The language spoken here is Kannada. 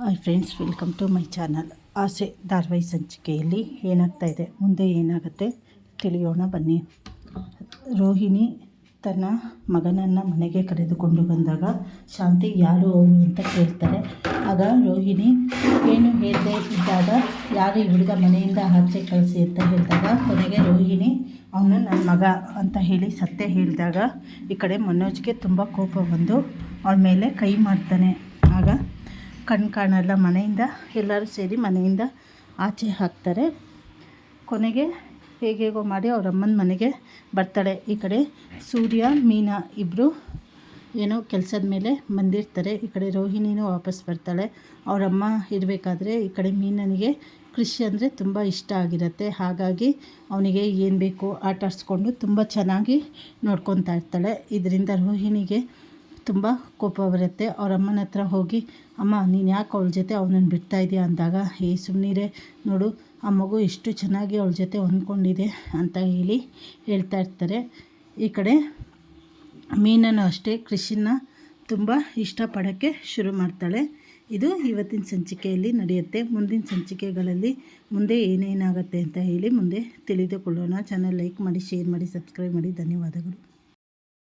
Hi friends welcome to my channel Aase, ಧಾರಾವಾಹಿ ಸಂಚಿಕೆಯಲ್ಲಿ ಏನಾಗ್ತಾ ಇದೆ? ಮುಂದೆ ಏನಾಗುತ್ತೆ? ತಿಳಿಯೋಣ, ಬನ್ನಿ. ರೋಹಿಣಿ ತನ್ನ ಮಗನನ್ನು ಮನೆಗೆ ಕರೆದುಕೊಂಡು ಬಂದಾಗ ಶಾಂತಿ ಯಾರು ಅವರು ಅಂತ ಕೇಳ್ತಾರೆ. ಆಗ ರೋಹಿಣಿ ಏನು ಹೇಳದೆ ಇದ್ದಾಗ, ಯಾರು ಹುಡುಗ ಮನೆಯಿಂದ ಆಚೆ ಕಳಿಸಿ ಅಂತ ಹೇಳಿದಾಗ, ಕೊನೆಗೆ ರೋಹಿಣಿ, ಅವನು ನನ್ನ ಮಗ ಅಂತ ಹೇಳಿ ಸತ್ಯ ಹೇಳಿದಾಗ ಈ ಕಡೆ ಮನೋಜ್ಗೆ ತುಂಬ ಕೋಪ ಬಂದು ಅವಳ ಮೇಲೆ ಕೈ ಮಾಡ್ತಾನೆ. ಕಣ್ಣು ಕಾಣಲ್ಲ ಮನೆಯಿಂದ ಎಲ್ಲರೂ ಸೇರಿ ಮನೆಯಿಂದ ಆಚೆ ಹಾಕ್ತಾರೆ. ಕೊನೆಗೆ ಹೇಗೇಗೋ ಮಾಡಿ ಅವ್ರ ಅಮ್ಮನ ಮನೆಗೆ ಬರ್ತಾಳೆ. ಈ ಕಡೆ ಸೂರ್ಯ, ಮೀನಾ ಇಬ್ಬರು ಏನೋ ಕೆಲಸದ ಮೇಲೆ ಬಂದಿರ್ತಾರೆ. ಈ ಕಡೆ ರೋಹಿಣಿನೂ ವಾಪಸ್ ಬರ್ತಾಳೆ. ಅವರಮ್ಮ ಇರಬೇಕಾದ್ರೆ ಈ ಕಡೆ ಮೀನನಿಗೆ ಕೃಷಿ ಅಂದರೆ ತುಂಬ ಇಷ್ಟ ಆಗಿರುತ್ತೆ. ಹಾಗಾಗಿ ಅವನಿಗೆ ಏನು ಬೇಕು ಆಟಾಡಿಸ್ಕೊಂಡು ತುಂಬ ಚೆನ್ನಾಗಿ ನೋಡ್ಕೊತಾ ಇರ್ತಾಳೆ. ಇದರಿಂದ ರೋಹಿಣಿಗೆ ತುಂಬ ಕೋಪ ಬರುತ್ತೆ. ಅವ್ರ ಅಮ್ಮನ ಹತ್ರ ಹೋಗಿ, ಅಮ್ಮ, ನೀನು ಯಾಕೆ ಅವಳ ಜೊತೆ ಅವನನ್ನು ಬಿಡ್ತಾ ಇದೆಯಾ? ಅಂದಾಗ ಏ ಸುಮ್ಮನಿರೆ ನೋಡು, ಆ ಮಗು ಎಷ್ಟು ಚೆನ್ನಾಗಿ ಅವಳ ಜೊತೆ ಹೊಂದ್ಕೊಂಡಿದೆ, ಅಂತ ಹೇಳಿ ಹೇಳ್ತಾ ಇರ್ತಾರೆ. ಈ ಕಡೆ ಮೀನನ್ನು ಅಷ್ಟೇ, ಕೃಷಿನ ತುಂಬ ಇಷ್ಟಪಡೋಕ್ಕೆ ಶುರು ಮಾಡ್ತಾಳೆ. ಇದು ಇವತ್ತಿನ ಸಂಚಿಕೆಯಲ್ಲಿ ನಡೆಯುತ್ತೆ. ಮುಂದಿನ ಸಂಚಿಕೆಗಳಲ್ಲಿ ಮುಂದೆ ಏನೇನಾಗುತ್ತೆ ಅಂತ ಹೇಳಿ ಮುಂದೆ ತಿಳಿದುಕೊಳ್ಳೋಣ. ಚಾನಲ್ ಲೈಕ್ ಮಾಡಿ ಶೇರ್ ಮಾಡಿ ಸಬ್ಸ್ಕ್ರೈಬ್ ಮಾಡಿ. ಧನ್ಯವಾದಗಳು.